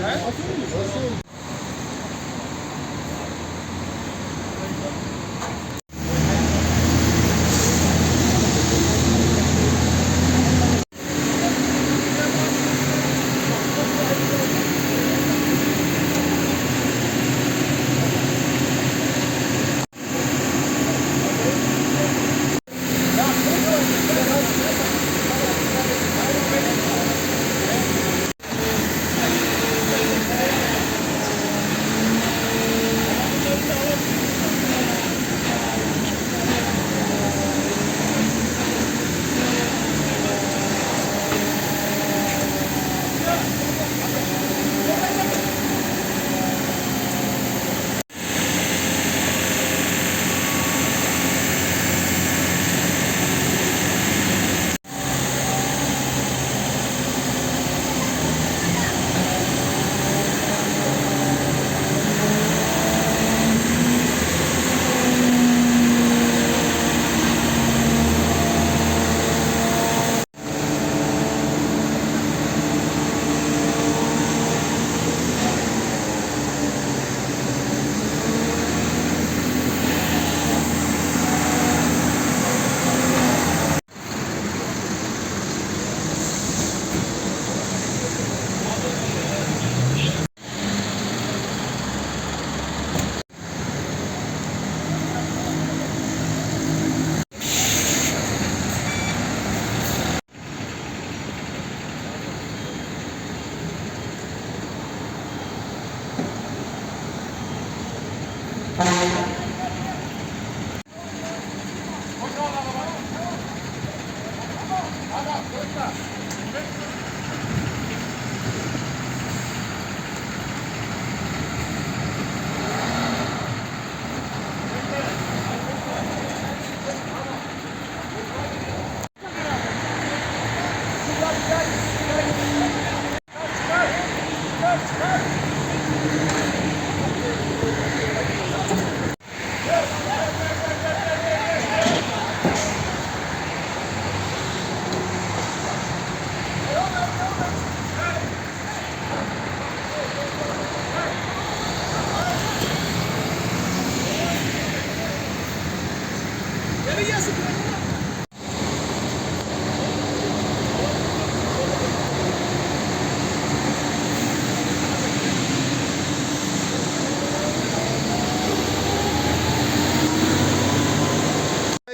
He? Nasıl? Nasıl?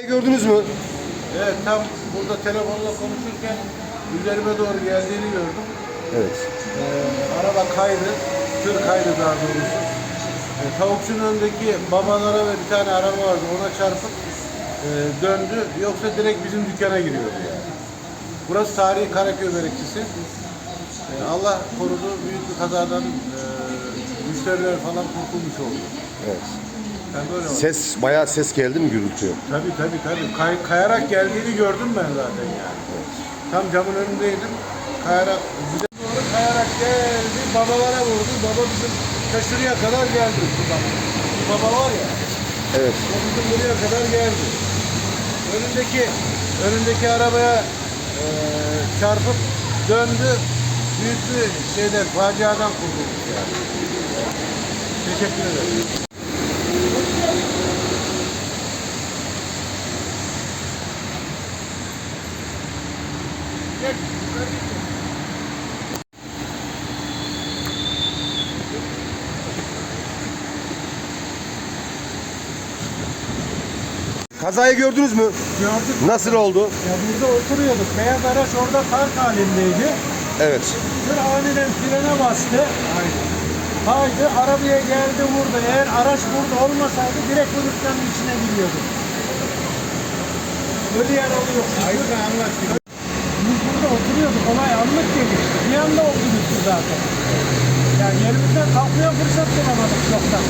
Gördünüz mü? Evet tam burada telefonla konuşurken üzerime doğru geldiğini gördüm. Evet. Ee, araba kaydı, tır kaydı daha doğrusu. Ee, tavukçunun önündeki babalara ve bir tane araba vardı ona çarpıp e, döndü. Yoksa direkt bizim dükkana giriyordu yani. Burası tarihi Karaköy Berekçisi. Ee, Allah korudu büyük bir kazadan e, müşteriler falan kurtulmuş oldu. Evet. Ben böyle oldu. Ses, bayağı ses geldi mi gürültü? Tabii tabii tabii. Kay- kayarak geldiğini gördüm ben zaten yani. Tam camın önündeydim. Kayarak, bize doğru kayarak geldi. Babalara vurdu. Baba bizim ta şuraya kadar geldi. Baba var ya. Evet. O bizim buraya kadar geldi. Önündeki önündeki arabaya eee çarpıp döndü. Büyük bir şeyden, faciadan kurtulduk yani. Teşekkür ederim. Kazayı gördünüz mü? Gördük. Nasıl oldu? Ya burada oturuyorduk. Beyaz araç orada park halindeydi. Evet. Tır aniden frene bastı. Haydi arabaya geldi vurdu. Eğer araç burada olmasaydı direkt bu dükkanın içine giriyordu. Öyle yer oluyor. Hayır anlat. Biz burada oturuyorduk. Olay anlık gelişti. Bir anda oldu zaten. Yani yerimizden kalkmaya fırsat bulamadık çoktan.